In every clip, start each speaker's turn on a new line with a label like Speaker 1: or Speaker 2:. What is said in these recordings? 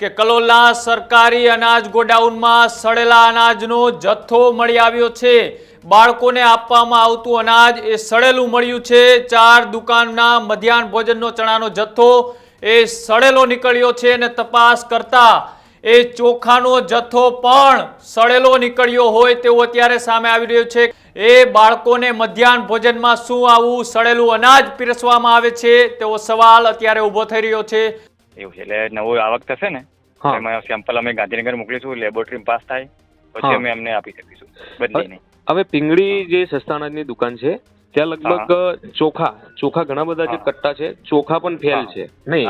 Speaker 1: કે કલોલના સરકારી અનાજ ગોડાઉનમાં સડેલા અનાજનો જથ્થો મળી આવ્યો છે. બાળકોને આપવામાં આવતું અનાજ એ સડેલું મળ્યું છે. ચાર દુકાનના મધ્યાહન ભોજનનો ચણાનો જથ્થો એ સડેલો નીકળ્યો છે અને તપાસ કરતા એ ચોખાનો જથ્થો પણ સડેલો નીકળ્યો હોય તેવું અત્યારે સામે આવી રહ્યું છે. એ બાળકોને મધ્યાહન ભોજનમાં શું આવું સડેલું અનાજ પીરસવામાં આવે છે તેવો સવાલ અત્યારે ઊભો થઈ રહ્યો છે.
Speaker 2: એવું છે. એટલે નવું આવક થશે ને એમાં સેમ્પલ અમે ગાંધીનગર મોકલીશું લેબોરેટરી પાસ થાય પછી અમે એમને આપી શકીશું. બદલીને
Speaker 3: હવે પિંગળી જે સસ્તા અનાજની દુકાન છે ત્યાં લગભગ ચોખા ચોખા ઘણા બધા જે કટ્ટા છે ચોખા પણ ફેલ છે. નહીં.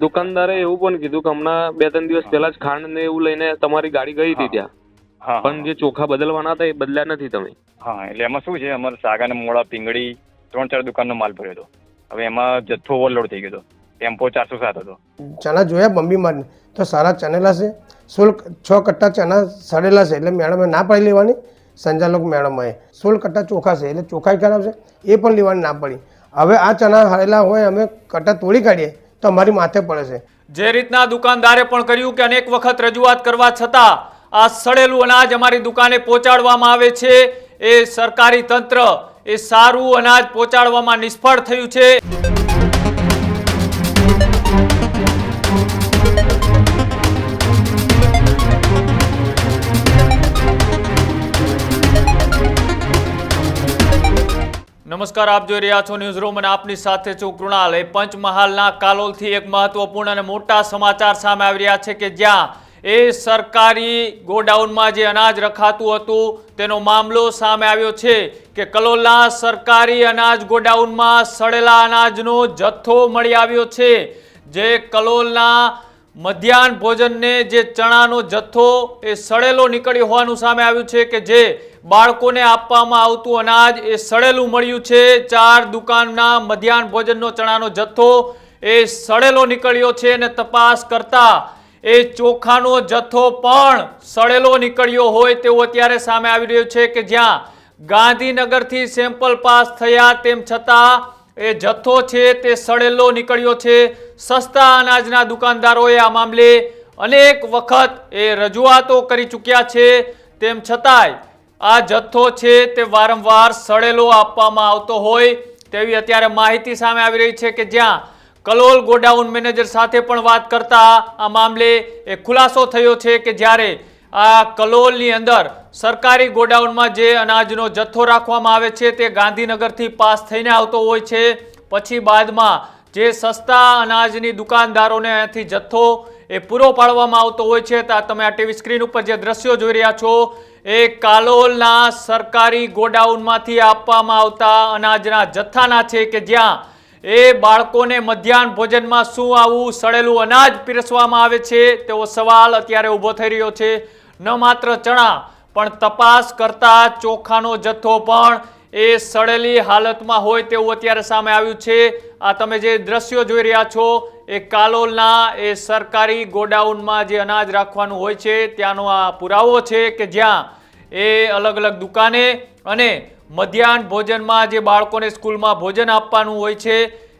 Speaker 3: દુકાનદારે એવું પણ કીધું કે હમણાં બે ત્રણ દિવસ. પહેલા જ ખાંડ ને એવું લઈને તમારી ગાડી ગઈ હતી ત્યાં. પણ જે ચોખા બદલવાના હતા એ બદલ્યા નથી તમે.
Speaker 2: હા એટલે એમાં શું છે? અમારે સાગા ને મોડા પીંગળી ત્રણ ચાર દુકાનનો માલ ભર્યો હતો. હવે એમાં જથ્થો ઓવરલોડ થઈ ગયો હતો. ટેમ્પો ચારસો સાત હતો.
Speaker 4: ચણા જોયા બંબીમાં તો સારા ચણેલા છે. સોળ છ કટ્ટા ચણા સડેલા છે એટલે મેડમે ના પાડી લેવાની. સંચાલક મેડમએ સોળ કટ્ટા ચોખા છે એટલે ચોખાઈ ખરાબ છે. એ પણ લેવાની ના પડી. હવે આ ચણા હળેલા હોય અમે કટ્ટા તોડી કાઢીએ તો અમારી માથે પડે છે.
Speaker 1: જે રીતના દુકાનદારે પણ કર્યું કે અનેક વખત રજૂઆત કરવા છતાં આ સડેલું અનાજ અમારી દુકાને પહોંચાડવામાં આવે છે. એ સરકારી તંત્ર એ સારું અનાજ પહોંચાડવામાં નિષ્ફળ થયું છે. નમસ્કાર, આપ જોઈ રહ્યા છો ન્યૂઝ રૂમ અને આપની સાથે છું કૃણાલ. એ પંચમહાલના કાલોલથી એક મહત્વપૂર્ણ અને મોટા સમાચાર સામે આવી રહ્યા છે કે જ્યાં એ સરકારી ગોડાઉનમાં જે અનાજ રખાતું હતું, તેનો મામલો સામે આવ્યો છે કે કલોલના સરકારી અનાજ ગોડાઉનમાં સડેલા અનાજનો જથ્થો મળી આવ્યો છે, જે કલોલના મધ્યાહન ભોજનને જે ચણાનો જથ્થો એ સડેલો નીકળ્યો હોવાનું સામે આવ્યું છે કે જે બાળકોને આપવામાં આવતું અનાજ એ સડેલું મળ્યું છે. ચાર દુકાનના મધ્યાહન ભોજનનો ચણાનો જથ્થો એ સડેલો નીકળ્યો છે અને તપાસ કરતા એ ચોખાનો જથ્થો પણ સડેલો નીકળ્યો હોય તેવું અત્યારે સામે આવી રહ્યું છે કે જ્યાં ગાંધીનગરથી સેમ્પલ પાસ થયા તેમ છતાં એ જથ્થો છે તે સડેલો નીકળ્યો છે. સસ્તા અનાજના દુકાનદારોએ આ મામલે અનેક વખત એ રજૂઆતો કરી ચૂક્યા છે. તેમ છતાંય આ જથ્થો છે તે વારંવાર સડેલો આપવામાં આવતો હોય તેવી અત્યારે માહિતી સામે આવી રહી છે કે જ્યાં કલોલ ગોડાઉન મેનેજર સાથે પણ વાત કરતા આ મામલે એ ખુલાસો થયો છે કે જ્યારે આ કલોલની અંદર સરકારી ગોડાઉનમાં જે અનાજનો જથ્થો રાખવામાં આવે છે તે ગાંધીનગરથી પાસ થઈને આવતો હોય છે. પછી બાદમાં જે સસ્તા અનાજની દુકાનદારોને અહીંયાથી જથ્થો એ પૂરો પાડવામાં આવતો હોય છે. તમે આ ટીવી સ્ક્રીન ઉપર જે દ્રશ્યો જોઈ રહ્યા છો એ કાલોલના સરકારી ગોડાઉનમાંથી આપવામાં આવતા અનાજના જથ્થાના છે કે જ્યાં એ બાળકોને મધ્યાહન ભોજનમાં શું આવું સડેલું અનાજ પીરસવામાં આવે છે, તેવો સવાલ અત્યારે ઊભો થઈ રહ્યો છે. ન માત્ર ચણા, પણ તપાસ કરતા ચોખાનો જથ્થો પણ એ સડેલી હાલતમાં હોય તેવું અત્યારે સામે આવ્યું છે. આ તમે જે દ્રશ્યો જોઈ રહ્યા છો, એ કાલોલના એ સરકારી ગોડાઉનમાં જે અનાજ રાખવાનું હોય છે, ત્યાંનો આ પુરાવો છે કે જ્યાં એ અલગ અલગ દુકાને અને મધ્યાહન ભોજનમાં જે બાળકોને સ્કૂલમાં ભોજન આપવાનું હોય છે,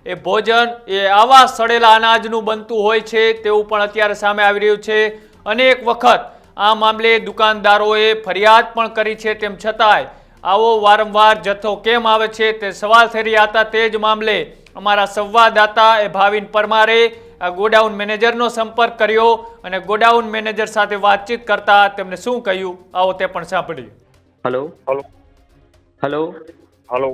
Speaker 1: એ ભોજન એ આવા સડેલા અનાજનું બનતું હોય છે, તેવું પણ અત્યારે સામે આવી રહ્યું છે. અનેક વખત આ મામલે દુકાનદારોએ ફરિયાદ પણ કરી છે, તેમ છતાંય આવો વારંવાર જથ્થો કેમ આવે છે, તે સવાલ થઈ રહ્યા હતા. તે જ મામલે અમારા સંવાદદાતા એ ભાવિન પરમારે ગોડાઉન મેનેજરનો સંપર્ક કર્યો અને ગોડાઉન મેનેજર સાથે વાતચીત કરતા તેમણે શું કહ્યું? આવો તે પણ સાંભળ્યું
Speaker 3: હલો?
Speaker 2: હલો.
Speaker 3: હલો?
Speaker 2: હલો.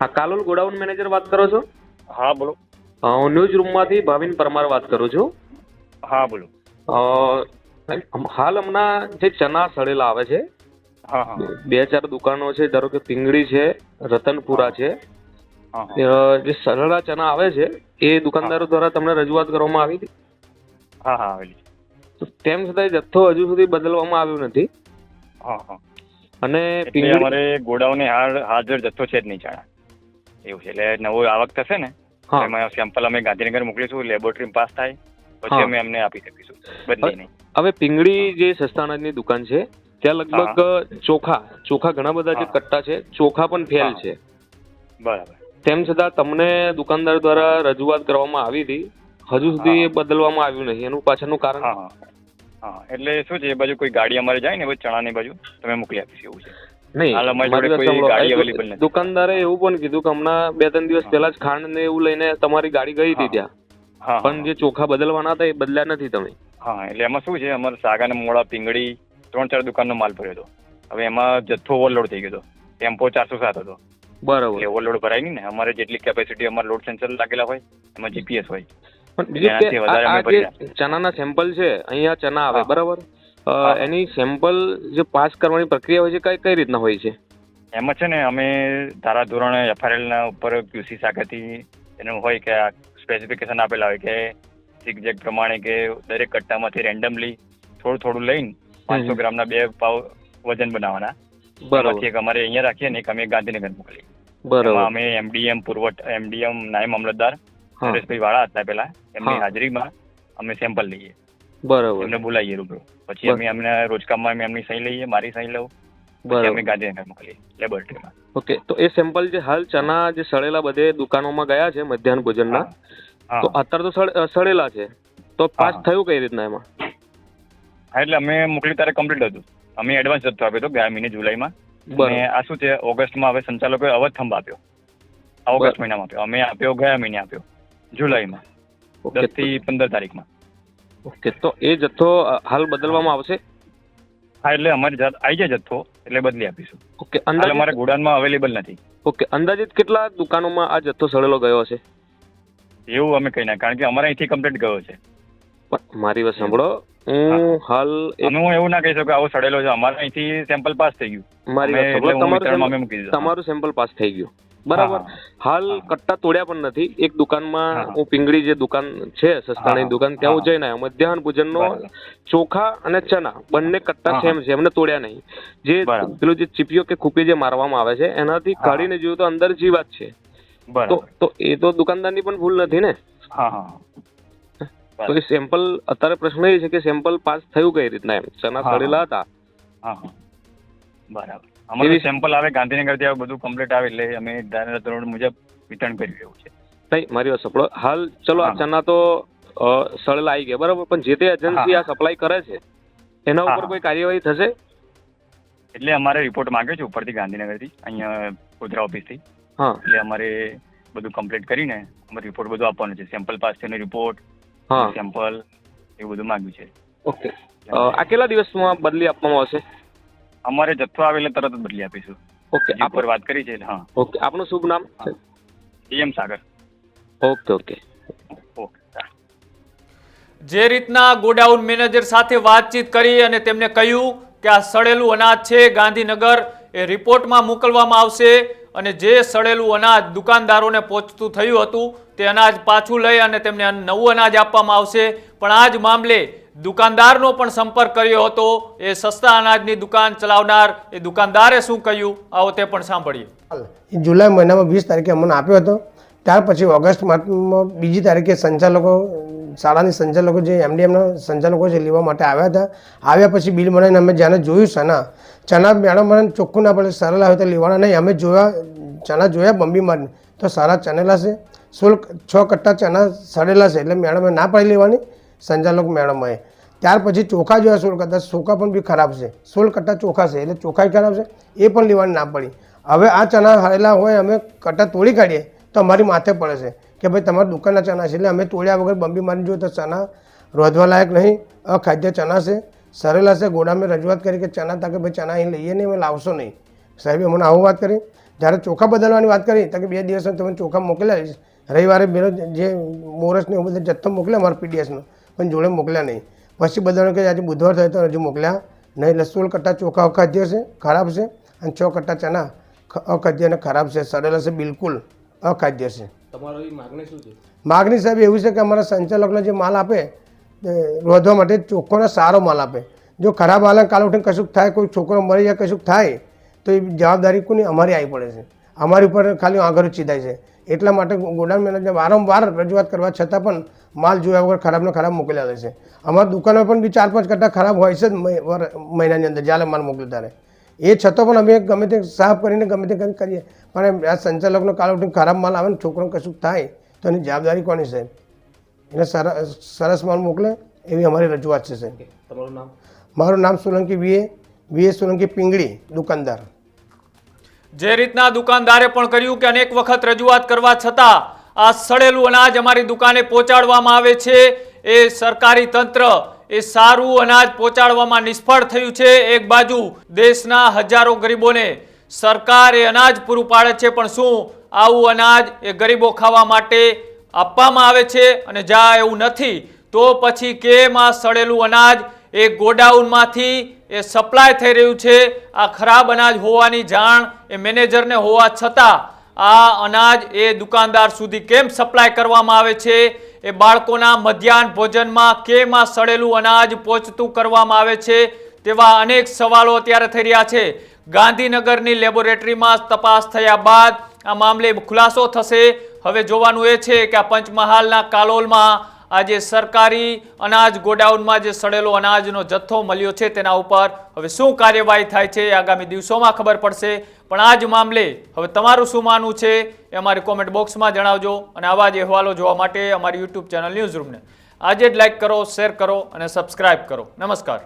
Speaker 3: હા કાલોલ ગોડાઉન મેનેજર વાત કરો છો?
Speaker 2: હા બોલો.
Speaker 3: હું ન્યૂઝ રૂમમાંથી ભાવિન પરમાર વાત કરું છું?
Speaker 2: હા બોલો.
Speaker 3: હાલ હમણાં જે ચના સડેલા આવે છે
Speaker 2: હા હા.
Speaker 3: બે ચાર દુકાનો છે ધારો કે પિંગળી છે રતનપુરા છે જે સરળા ચના આવે છે એ દુકાનદારો દ્વારા તમને રજૂઆત કરવામાં આવી હતી?
Speaker 2: હા હા આવેલી
Speaker 3: તો તેમ છતાં જથ્થો હજુ સુધી બદલવામાં આવ્યો નથી. અને
Speaker 2: અમારે ગોડાઉને હાજર જથ્થો છે જ નહીં ચણા એવું છે એટલે નવો આવક થશે ને એમાં સેમ્પલ અમે ગાંધીનગર મોકલીશું લેબોરેટરી પાસ થાય પછી અમે એમને આપી શકીશું. બદલીને
Speaker 3: હવે પિંગળી જે સસ્તા અનાજની દુકાન છે ત્યાં લગભગ ચોખા ચોખા ઘણા બધા જે કટ્ટા છે ચોખા પણ ફેલ છે.
Speaker 2: બરાબર.
Speaker 3: તેમ છતાં તમને દુકાનદાર દ્વારા રજૂઆત કરવામાં આવી હતી. હજુ સુધી એ બદલવામાં આવ્યું નહીં. એનું પાછળનું કારણ?
Speaker 2: હા એટલે શું છે એ બાજુ કોઈ ગાડી અમારે જાય ને ચણાની બાજુ તમે મોકલી આપીશું એવું છે.
Speaker 3: નહીં. દુકાનદારે એવું પણ કીધું કે હમણાં બે ત્રણ દિવસ પહેલા જ ખાંડ ને એવું લઈને તમારી ગાડી ગઈ હતી ત્યાં. પણ જે ચોખા બદલવાના હતા એ બદલ્યા નથી તમે.
Speaker 2: હા એટલે એમાં શું છે અમારે સાગા ને મોડા પીંગળી ત્રણ ચાર દુકાનનો માલ ભર્યો હતો. હવે એમાં જથ્થો ઓવરલોડ થઈ ગયો હતો. ટેમ્પો ચારસો સાત હતો.
Speaker 3: બરાબર.
Speaker 2: એટલે ઓવરલોડ ભરાય નહીં ને. અમારે જેટલી કેપેસિટી અમારે લોડ સેન્સર લાગેલા હોય એમાં જીપીએસ હોય.
Speaker 3: પણ બીજું કે આ- આ
Speaker 2: અમે ભરી
Speaker 3: જે ચણાના સેમ્પલ છે અહીંયા ચના આવે બરાબર? એની સેમ્પલ જે પાસ કરવાની પ્રક્રિયા હોય છે કઈ કઈ રીતના હોય છે?
Speaker 2: એમાં છે ને અમે ધારા ધોરણ એફઆરએલ ના ઉપર ક્યુસી શાખાથી એનું હોય કે આ સ્પેસિફિકેશન આપેલા હોય કે zigzag પ્રમાણે કે દરેક કટ્ટામાંથી રેન્ડમલી થોડું થોડું લઈને પાંચસો. ગ્રામના બે પાવ વજન બનાવવાના.
Speaker 3: બરાબર.
Speaker 2: એક અમારે અહીંયા રાખીએ ને એક અમે ગાંધીનગર મોકલીએ.
Speaker 3: બરાબર.
Speaker 2: અમે એમડીએમ પુરવઠ એમડીએમ નાયબ મામલતદાર નરેશભાઈ વાળા હતા પેલા. એમની. હાજરીમાં અમે સેમ્પલ લઈએ.
Speaker 3: બરાબર.
Speaker 2: એમને બોલાવીએ રૂબરૂ. પછી અમે એમને રોજકામમાં અમે એમની સહી લઈએ મારી સહી લઉં.
Speaker 3: બરાબર.
Speaker 2: અમે ગાંધીનગર મોકલીએ લેબોરેટરીમાં.
Speaker 3: ઓકે તો એ સેમ્પલ જે હાલ ચના જે સડેલા બધે દુકાનોમાં ગયા છે મધ્યાહન ભોજનના? તો અત્યારે તો સળેલા સડેલા છે. તો પાસ થયું કઈ રીતના એમાં?
Speaker 2: હા એટલે અમે મોકલી ત્યારે કમ્પ્લીટ હતું. અમે એડવાન્સ જથ્થો આપ્યો હતો ગયા મહિને જુલાઈમાં. અને આ શું છે ઓગસ્ટમાં હવે સંચાલકોએ અવધ થંભ આપ્યો. ઓગસ્ટ મહિનામાં આપ્યો. અમે આપ્યો ગયા મહિને આપ્યો. જુલાઈમાં. દસથી પંદર તારીખમાં.
Speaker 3: ઓકે તો એ જથ્થો હાલ બદલવામાં આવશે?
Speaker 2: હા એટલે અમારી જાત આવી જાય જથ્થો એટલે બદલી આપીશું.
Speaker 3: ઓકે અંદાજે
Speaker 2: અમારે ગોડાઉનમાં અવેલેબલ નથી.
Speaker 3: ઓકે અંદાજિત કેટલા દુકાનોમાં આ જથ્થો સડેલો ગયો હશે?
Speaker 2: એવું અમે કહી ના કારણ કે અમારે અહીંથી કમ્પ્લીટ ગયો છે.
Speaker 3: મારી વાત સાંભળો હું. હાલ એક
Speaker 2: હું એવું ના કહી શકું આવો સડેલો છે. અમારે અહીંથી સેમ્પલ પાસ થઈ ગયું.
Speaker 3: મારી તમારું સેમ્પલ-
Speaker 2: દીધું.
Speaker 3: તમારું સેમ્પલ પાસ થઈ ગયું. બરાબર? હાલ કટ્ટા તોડ્યા પણ નથી. એક દુકાનમાં
Speaker 2: હું
Speaker 3: પિંગળી જે દુકાન છે સસ્તાની દુકાન ત્યાં હું. જઈને આવ્યો. મધ્યાહન ભોજનનો ચોખા અને ચના બંને કટ્ટા સેમ છે એમને તોડ્યા નહીં. જે. પેલું જે ચીપીઓ કે ખૂપી જે મારવામાં આવે છે એનાથી. કાઢીને જોયું તો અંદર જીવાત છે. તો એ તો દુકાનદારની પણ ભૂલ નથી ને? તો એ સેમ્પલ અત્યારે પ્રશ્ન એ છે કે સેમ્પલ પાસ થયું કઈ રીતના એમ?
Speaker 2: હા.
Speaker 3: સડેલા હતા?
Speaker 2: હા બરાબર. અમારું સેમ્પલ આવે ગાંધીનગરથી આવે બધું કમ્પ્લીટ આવે એટલે અમે ધારેલા ધોરણ મુજબ રિટર્ન કરી એવું છે.
Speaker 3: નહીં મારી વાત સપડો હાલ ચલો આ. ચના તો સડેલા આવી ગયા બરાબર? પણ જે તે એજન્સી આ સપ્લાય કરે છે એના ઉપર કોઈ કાર્યવાહી થશે?
Speaker 2: એટલે અમારે રિપોર્ટ માંગ્યો છે ઉપરથી ગાંધીનગરથી અહીંયા ગોધરા ઓફિસથી
Speaker 3: હા.
Speaker 2: એટલે અમારે બધું કમ્પ્લીટ કરીને અમારે રિપોર્ટ બધું આપવાનું છે. સેમ્પલ પાસ થઈને રિપોર્ટ સેમ્પલ એવું બધું માંગ્યું છે.
Speaker 3: ઓકે. આ કેટલા દિવસમાં બદલી આપવામાં આવશે?
Speaker 2: અમારે જથ્થો આવે એટલે તરત જ બદલી આપીશું.
Speaker 3: ઓકે
Speaker 2: જે
Speaker 3: પર
Speaker 2: વાત કરી છે હા.
Speaker 3: ઓકે આપનું શુભ નામ?
Speaker 2: M Sagar.
Speaker 3: Okay okay.
Speaker 2: Okay
Speaker 1: જે રીતના ગોડાઉન મેનેજર સાથે વાતચીત કરી અને તેમને કહ્યું કે આ સડેલું અનાજ છે ગાંધીનગર એ રિપોર્ટમાં મોકલવામાં આવશે અને જે સડેલું અનાજ દુકાનદારોને પહોંચતું થયું હતું તે અનાજ પાછું લઈ અને તેમને નવું અનાજ આપવામાં આવશે. પણ આ જ મામલે દુકાનદારનો પણ સંપર્ક કર્યો હતો. એ સસ્તા અનાજની દુકાન ચલાવનાર એ દુકાનદારે શું કહ્યું? આવો તે પણ સાંભળીએ.
Speaker 4: જુલાઈ મહિનામાં વીસ તારીખે અમને આપ્યો હતો. ત્યાર પછી ઓગસ્ટ માસમાં બીજી તારીખે સંચાલકો, શાળાની સંચાલકો જે એમડીએમના સંચાલકો છે, લેવા માટે આવ્યા હતા. આવ્યા પછી બિલ મળીને અમે જ્યારે જોયું ચના ચના મેડમ મને ચોખ્ખું ના પડે, સરળ આવે તો લેવાના નહીં. અમે જોયા, ચના જોયા બંબીમાં તો સારા ચનેલા છે. શુલ્ક છ કટ્ટા ચના સડેલા છે એટલે મેડમે ના પાડી લેવાની, સંચાલક મેડમોએ ત્યાર પછી ચોખા જોયા સોળ કટ્ટા, ચોખા પણ બી ખરાબ છે. સોળ કટ્ટા ચોખા છે, એટલે ચોખાઈ ખરાબ છે, એ પણ લેવાની ના પડી. હવે આ ચણા હળેલા હોય, અમે કટ્ટા તોડી કાઢીએ, તો અમારી માથે પડે છે કે ભાઈ તમારા દુકાનના ચણા છે, એટલે અમે તોડ્યા વગર બંબી મારી જોઈએ તો ચણા રોધવા લાયક નહીં, અખાદ્ય ચણા છે, સરેલા છે ગોડામે રજૂઆત કરી કે ચણા તાકે ભાઈ ચણા અહીં લઈએ નહીં, અમે લાવશો નહીં. સાહેબે મને આવું વાત કરી. જ્યારે ચોખા બદલવાની વાત કરી, તો કે બે દિવસમાં તમે ચોખા મોકલ્યા છે. રવિવારે બેનો જે મોરસને એવું બધું જથ્થો મોકલ્યા મારા પીડીએસનો પણ જોડે મોકલ્યા નહીં. પછી બધાને કે આજે બુધવાર થયો તો હજુ મોકલ્યા. નહીં એટલે સોળ કટ્ટા ચોખા અખાદ્ય છે ખરાબ છે અને છ કટ્ટા ચણા ખ- અખાદ્ય અને ખરાબ છે. સડેલા છે બિલકુલ અખાદ્ય છે. માગણી સાહેબ એવું છે કે અમારા સંચાલકનો જે માલ આપે રોધવા માટે ચોખ્ખોને સારો માલ આપે. જો ખરાબ હાલ કાલ ઉઠીને કશુંક થાય કોઈ છોકરો મરી જાય કશુંક થાય તો એ જવાબદારી કોની? અમારી આવી પડે છે. અમારી ઉપર ખાલી આંગળ ચીધાય છે. એટલા માટે ગોડાઉન મેનેજર વારંવાર રજૂઆત કરવા છતાં પણ માલ જોયા વગર ખરાબ ને ખરાબ મોકલ્યા રહે છે. અમારી દુકાનો પણ બી ચાર પાંચ કટ્ટા ખરાબ હોય છે જ મહિનાની અંદર જ્યારે માલ મોકલ્યો ત્યારે. એ છતાં પણ અમે ગમે તે સાફ કરીને ગમે તે કંઈક કરીએ. પણ આ સંચાલકનો કાલ ઉઠીને ખરાબ માલ આવે ને છોકરો કશુંક થાય તો એની જવાબદારી કોની સાહેબ એને સરસ સરસ માલ મોકલે એવી અમારી રજૂઆત છે સાહેબ.
Speaker 3: તમારું નામ?
Speaker 4: મારું નામ સોલંકી વીએ વીએ સોલંકી પિંગળી દુકાનદાર.
Speaker 1: જે રીતના દુકાનદારે પણ કર્યું કે અનેક વખત રજૂઆત કરવા છતાં આ સડેલું અનાજ અમારી દુકાને પહોંચાડવામાં આવે છે. એ સરકારી તંત્ર એ સારું અનાજ પહોંચાડવામાં નિષ્ફળ થયું છે. એક બાજુ દેશના હજારો ગરીબોને સરકાર એ અનાજ પૂરું પાડે છે, પણ શું આવું અનાજ એ ગરીબો ખાવા માટે આપવામાં આવે છે અને જા એવું નથી, તો પછી કેમ આ સડેલું અનાજ એ ગોડાઉનમાંથી એ સપ્લાય થઈ રહ્યું છે. આ ખરાબ અનાજ હોવાની જાણ એ મેનેજરને હોવા છતાં આ અનાજ એ દુકાનદાર સુધી કેમ સપ્લાય કરવામાં આવે છે? એ બાળકોના મધ્યાહન ભોજનમાં કેમ આ સડેલું અનાજ પહોંચતું કરવામાં આવે છે? તેવા અનેક સવાલો અત્યારે થઈ રહ્યા છે. ગાંધીનગરની લેબોરેટરીમાં તપાસ થયા બાદ આ મામલે ખુલાસો થશે. હવે જોવાનું એ છે કે આ પંચમહાલના કાલોલમાં આજે સરકારી અનાજ ગોડાઉનમાં જે સડેલો અનાજનો જથ્થો મળ્યો છે તેના ઉપર હવે શું કાર્યવાહી થાય છે આગામી દિવસોમાં ખબર પડશે. પણ આ જ મામલે હવે તમારું શું માનવું છે એ અમારી કોમેન્ટ બોક્સમાં જણાવજો અને આવા જ અહેવાલો જોવા માટે અમારી યુટ્યુબ ચેનલ ન્યૂઝ રૂમને આજે જ લાઈક કરો, શેર કરો અને સબસ્ક્રાઇબ કરો. નમસ્કાર.